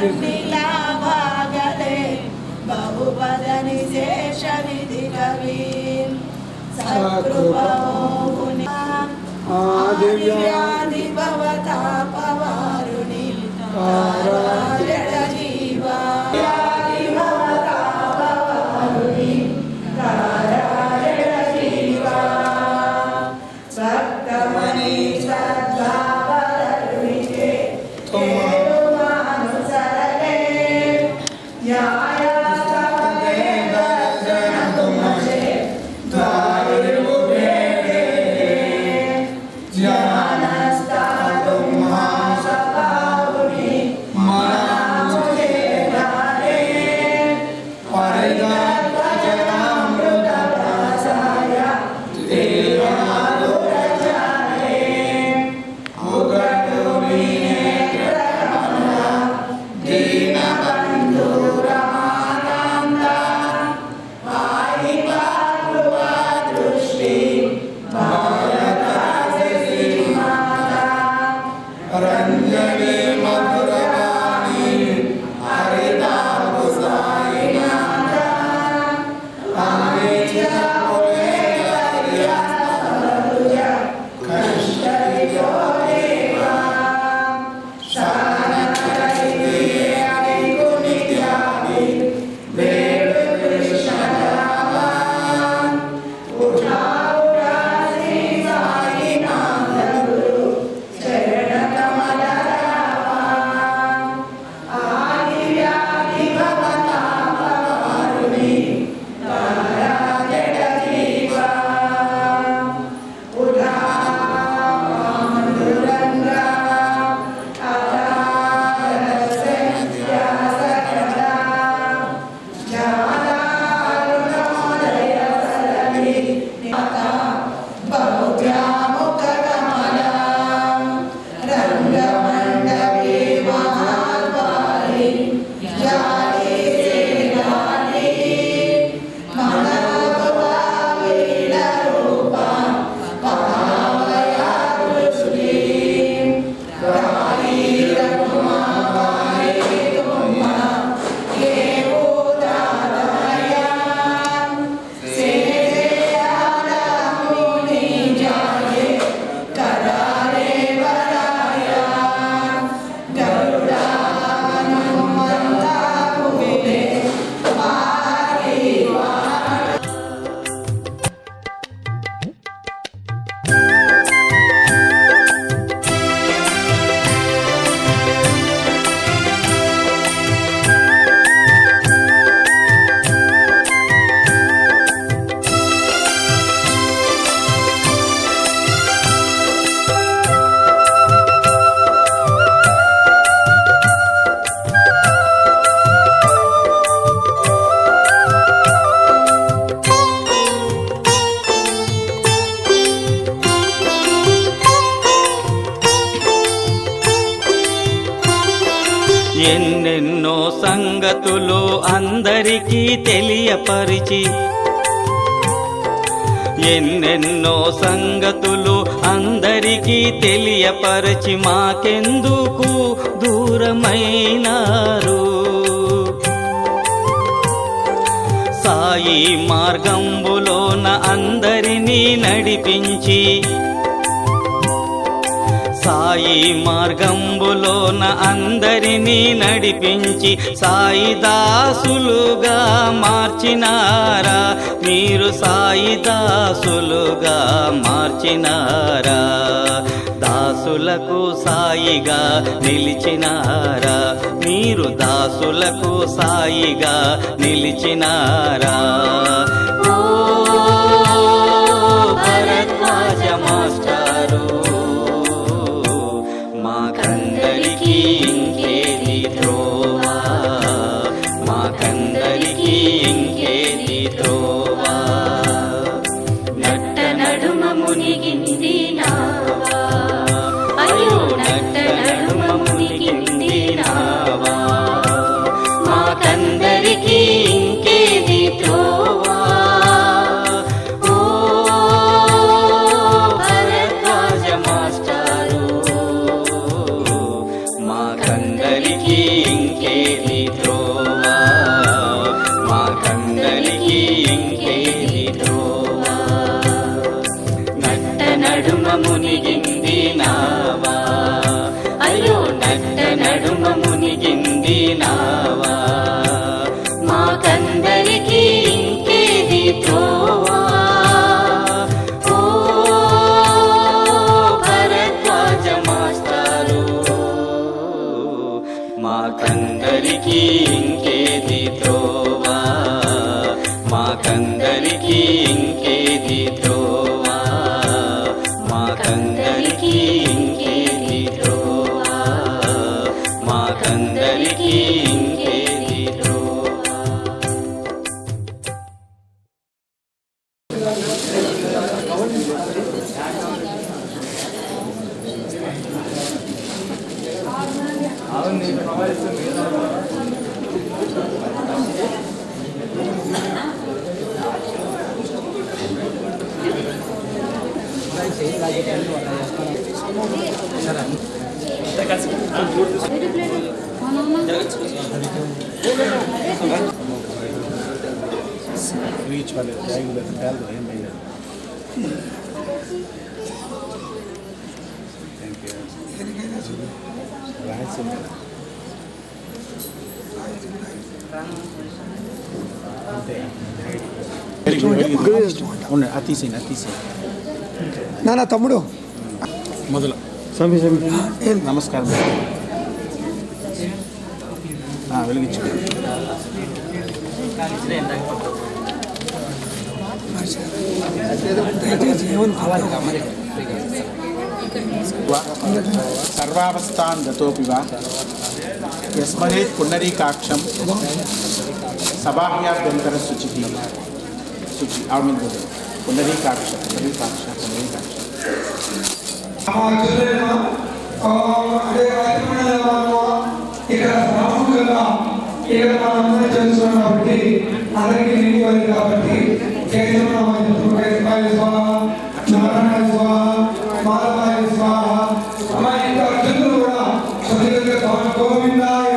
వర్ణిలాగలే బహుపదని శేషనిధి కవి. సకృపమోహుని ఆదివ్యా తెలియపరిచి ఎన్నెన్నో సంగతులు అందరికీ తెలియపరచి మాకెందుకు దూరమైనారు? సాయి మార్గంబులోన అందరినీ నడిపించి సాయి మార్గంబులోన అందరినీ నడిపించి సాయి దాసులుగా మార్చినారా. మీరు సాయి దాసులుగా మార్చినారా. దాసులకు సాయిగా నిలిచినారా. మీరు దాసులకు సాయిగా నిలిచినారా. మాకందరికీ ఇంకేది త్రోవా మాకందరికీ ఇంకేది త్రోవా? నట్ట నడుమ మునిగింది నావా? అయ్యో నట్ట నడుమ మునిగింది నావా? రీచ్ వాళ్ళ బ్యాగ్ బ్యాగ్ ఏం లేదు రాయలసీమ అంతే వెరీ గుడ్ అది తీసేయండి అది తీసేయండి నాన్న తమ్ముడు మొదలు నమస్కారం ఆ, వెలిగించు సర్వావస్థాన్ గతోపి వా. యస్మరేత్ పుండరీకాక్షం సబాహ్యాభ్యంతర శుచి శుచి ఆవిడ మీద పోతుంది. పుండరీకాక్ష పుండరీకాక్ష పుండరీకాక్ష ఇక్కడ ప్రాముఖ్యంగా ఇక్కడ మనందరం చేస్తున్నాం కాబట్టి అందరికీ కాబట్టి నారాయణ స్వాహ మాధవాయ స్వాహ అమ్మాయి అర్జునుడు కూడా గోవిందాయ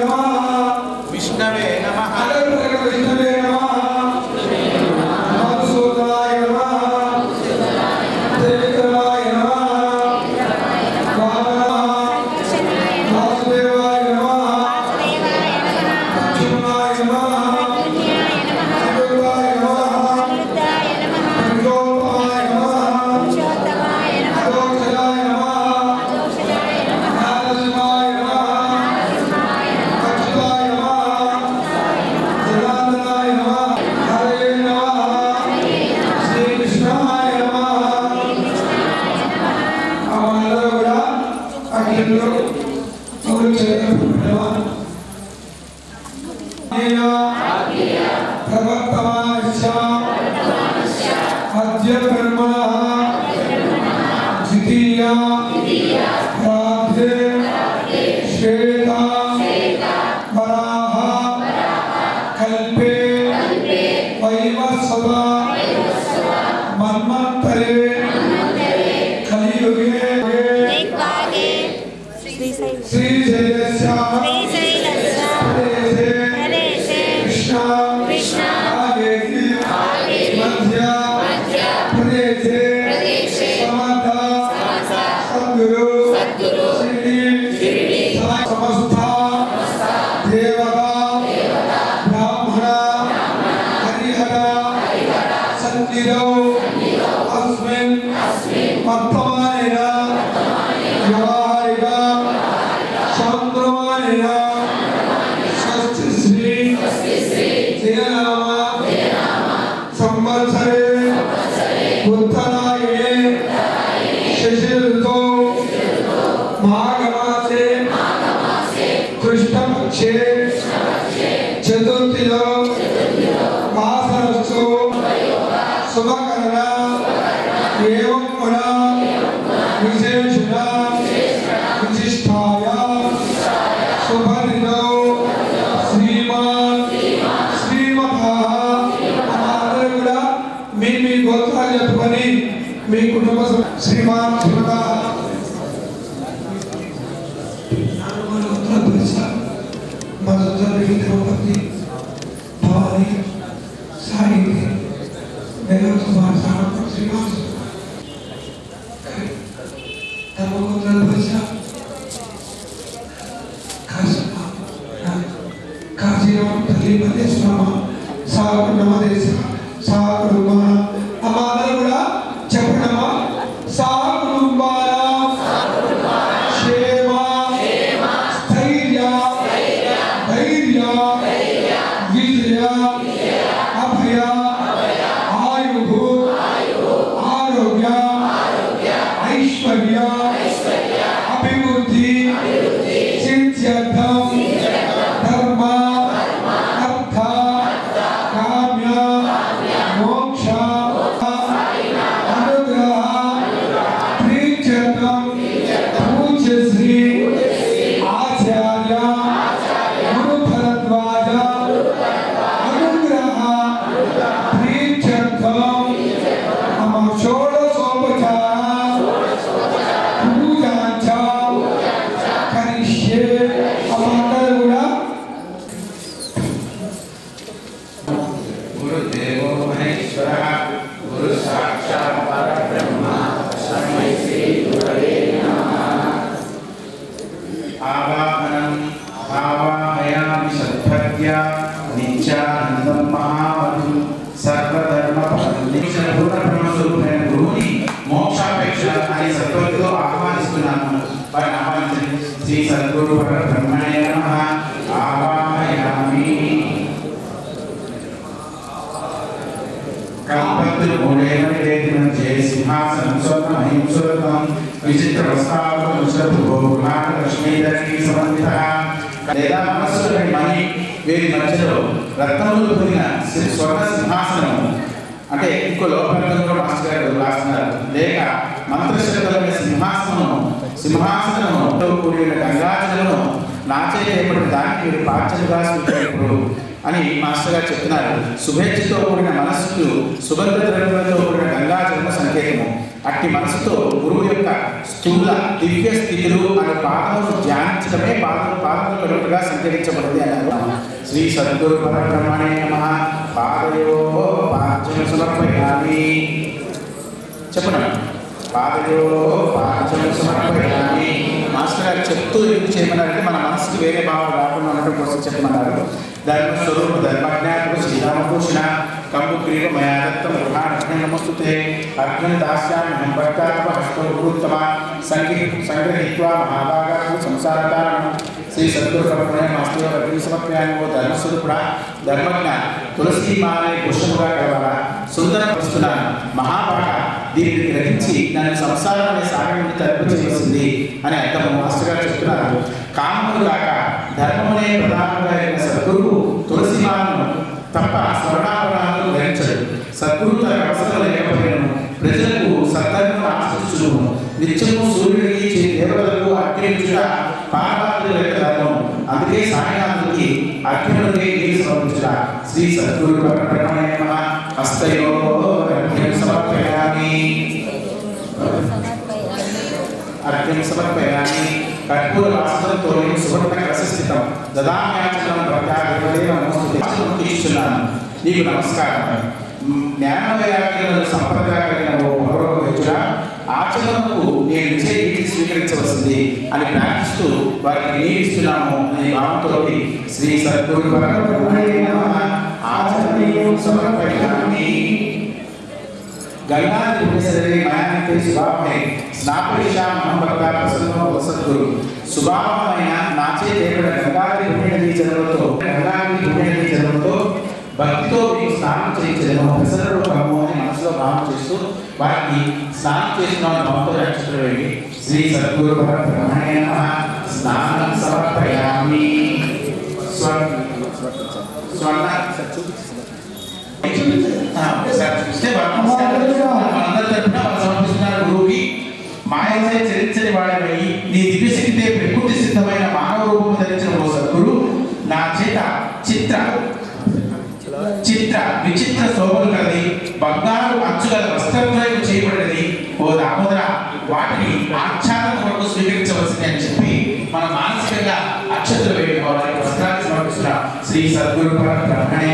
Please say. శ్రీమాన్ 할렐루야. 우리 들려. వీరి మధ్యలో రత్నములు పొందిన సి- స్వర్ణ సింహాసనం అంటే ఇంకో లోపల మాస్టర్ గారు రాస్తున్నారు. లేక మంత్రశక్తులైన సింహాసనము సింహాసనముతో కూడిన గంగాజలను నాచే చేయబడిన దానికి మీరు పాఠ్యంగా స్వీకరించరు అని మాస్టర్ గారు చెప్తున్నారు. శుభేచ్ఛతో కూడిన మనస్సుకు సుగంధ ద్రవ్యంతో కూడిన గంగాజలము సంకేతము. అట్టి మనసుతో గురువు యొక్క స్థూల దివ్య స్థితులు అనే పాదమును ధ్యానించడమే పాదం పాదములు కలుగుగా సంచరించబడింది అన్నారు. శ్రీ సద్గురు పరబ్రహ్మణే నమ. పాదయో పాచన సమర్పయామి. చెప్పండి. మాస్టర్ గారు చెప్తూ ఏం చేయమన్నారంటే మన మనసుకి వేరే భావం రాకుండా ఉండటం కోసం చెప్పమన్నారు. ధర్మ స్వరూప ధర్మజ్ఞాపకు శ్రీరామభూషణ కంబు క్రీడ మయాదత్తం దత్తం గృహాణ్యం నమస్తుతే అర్ఘ్యం దాస్యామి హం భక్తాత్మ హస్తోత్తమ సంగీ సంగ్రహిత్వా మహాభాగాకు సంసారకారణం. శ్రీ సద్గురు పరబ్రహ్మ మాస్టర్ గారు అగ్ని సమర్పయాన్ని ఓ ధర్మస్వరూపుడా ధర్మజ్ఞ తులసి మాలే పుష్పముగా కలవాలా. సుందర వస్తున్నాను మహాభాగ దీనిని గ్రహించి దాని సంసారం అనే సాగం తలుపు చేయవలసింది అని అర్థం. మాస్టర్ గారు చెప్తున్నారు. కామము కాక ధర్మమునే ప్రధానంగా అయిన సద్గురువు తులసిమాలను తప్ప స్వర్ణాభరణాలను గ్రహించడు సద్గురు తన అవసరం లేకపోయినను ప్రజలకు సద్ధర్మను ఆశించును నిత్యము సూర్యుడికి దేవతలకు అర్పించుట పాపాదుల యొక్క ధర్మం. అందుకే సాయనాథుడికి అర్ఘ్యములకే నీరు సమర్పించుట. శ్రీ సద్గురు పరబ్రహ్మణే హస్తయోగ అర్ఘ్యం సమర్పయామి. కర్పూర వాసనతో సువర్ణ రసస్థితం. దదామ్యాచనం భక్తాదేవ నమస్తే నీకు నమస్కారం. జ్ఞానవయాలను సంప్రదాయ కలిగిన ఓ గౌరవ ఆచరణకు నేను ఇచ్చే నీటిని స్వీకరించవలసింది అని ప్రార్థిస్తూ వారికి నియమిస్తున్నాము అనే భావంతో శ్రీ సద్గురు పరబ్రహ్మణే నమః ఆచరణీయం సమర్పయామి గంగాది పుణ్యశరీరే మయానికి శుభామహే స్నాపయిషామహం భక్త ప్రసన్నో వసద్గురు. శుభామహమైన నాచే దేవుడ గంగాది పుణ్యనదీ జలములతో గంగాది పుణ్యనదీ జలములతో భక్తితో మీకు స్నానం చేయించలేము. ప్రసన్నుడు కమ్ము అని మనసులో భావన చేస్తూ వారికి స్నానం చేసిన భక్తులు రక్షకులు వేయండి శ్రీ సద్గురు బ్రహ్మణే నమః. స్నానం సమర్పయామి. స్వర్ణ స్వర్ణ. ఆ, ఒకసారి చూస్తే మనందరి తరపున వారు సమర్పిస్తున్నారు గురువుకి మాయచే చరించని వాడిపై నీ దివ్యశక్తితే ప్రకృతి సిద్ధమైన మానవ రూపము ధరించిన ఓ సద్గురు నా చేత చిత్ర చిత్ర విచిత్ర శోభలు కలది బంగారు అంచుగల వస్త్రద్వయం చేయబడినది ఓ దామోదర వాటిని ఆచ్ఛాదన కొరకు స్వీకరించవలసింది అని చెప్పి మన మానసికంగా అక్షతలు వేయడానికి వస్త్రాన్ని సమర్పిస్తున్న శ్రీ సద్గురు బ్రహ్మణే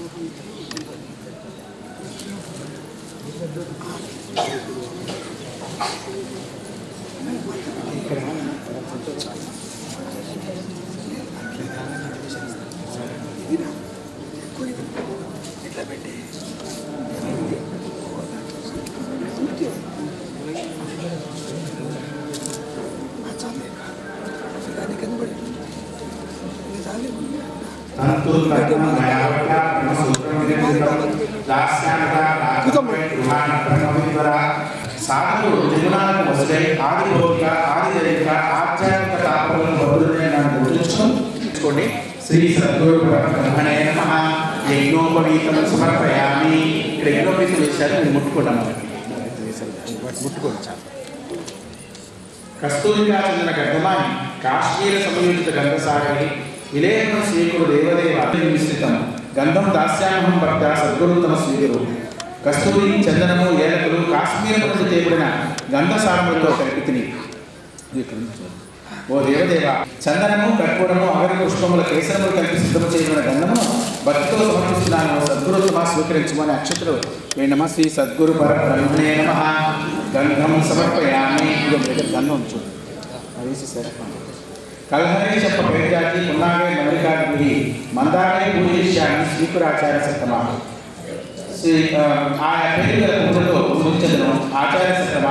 సాధువు త్రిగుణాలకు వసలై ఆది భౌతిక ఆది దైవిక ఆధ్యాత్మిక తాపములను బదులునే గుర్తుంచుకోండి శ్రీ సద్గురు బ్రహ్మణే నమ. యజ్ఞోపవీతం సమర్పయామి. ఇక్కడ యజ్ఞోపవీతం చేశారు నేను ముట్టుకుంటాను ముట్టుకోండి కస్తూరిగా చెందిన గర్భమాని కాశ్మీర సమయోజిత గంధసాగరి విలేహం శ్రీకుడు దేవదేవ మిశ్రితం గంధం దాస్యామహం భక్త సద్గురుతమ స్వీకురు కస్తూరి చందనము ఏలకులు కాశ్మీర నుండి చేయబడిన గంధ సారములతో కల్పితిని ఓ దేవదేవ చందనము కర్పూరము అగరి పుష్పముల కేసరములు కలిపి సిద్ధము చేయబడిన గంధమును భక్తితో సమర్పిస్తున్నాను. సద్గురుతమ స్వీకరించమని అక్షతులు. ఏ నమ శ్రీ సద్గురు పర బ్రహ్మణే నమ. గంధం సమర్పయామి. గంధం చూడు. అది సరే కల్హరి చెప్ప పేర్జాతి పున్నాగే మల్లికార్జుని మందాకే పూజిష్యాన్ని శ్రీకురాచార్య సత్తమా శ్రీ ఆ, ఆయా పేరు గల పూజతో సూచించదను ఆచార్య సత్తమ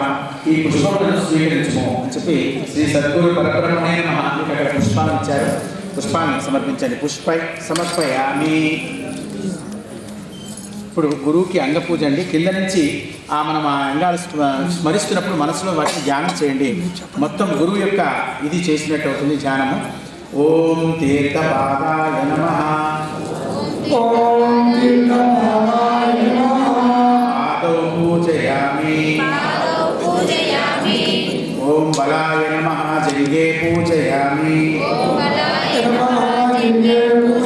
ఈ పుష్పములను స్వీకరించము అని చెప్పి శ్రీ సద్గురు పరబ్రహ్మణే నమ మీకు పుష్పాలు ఇచ్చారు. పుష్పాన్ని సమర్పించండి. పుష్పై సమర్పయామి. ఇప్పుడు గురువుకి అంగ పూజ అండి. కింద నుంచి ఆ మనం ఆ అంగాలు స్మ- స్మరిస్తున్నప్పుడు మనసులో వాటిని ధ్యానం చేయండి. మొత్తం గురువు యొక్క ఇది చేసినట్టు అవుతుంది ధ్యానము. ఓం నమ. ఓం తీర్థమాయ నమః. పూజయామి. ఓం బలాయ నమ. జంగే పూజయామి. నమః. పూజయామి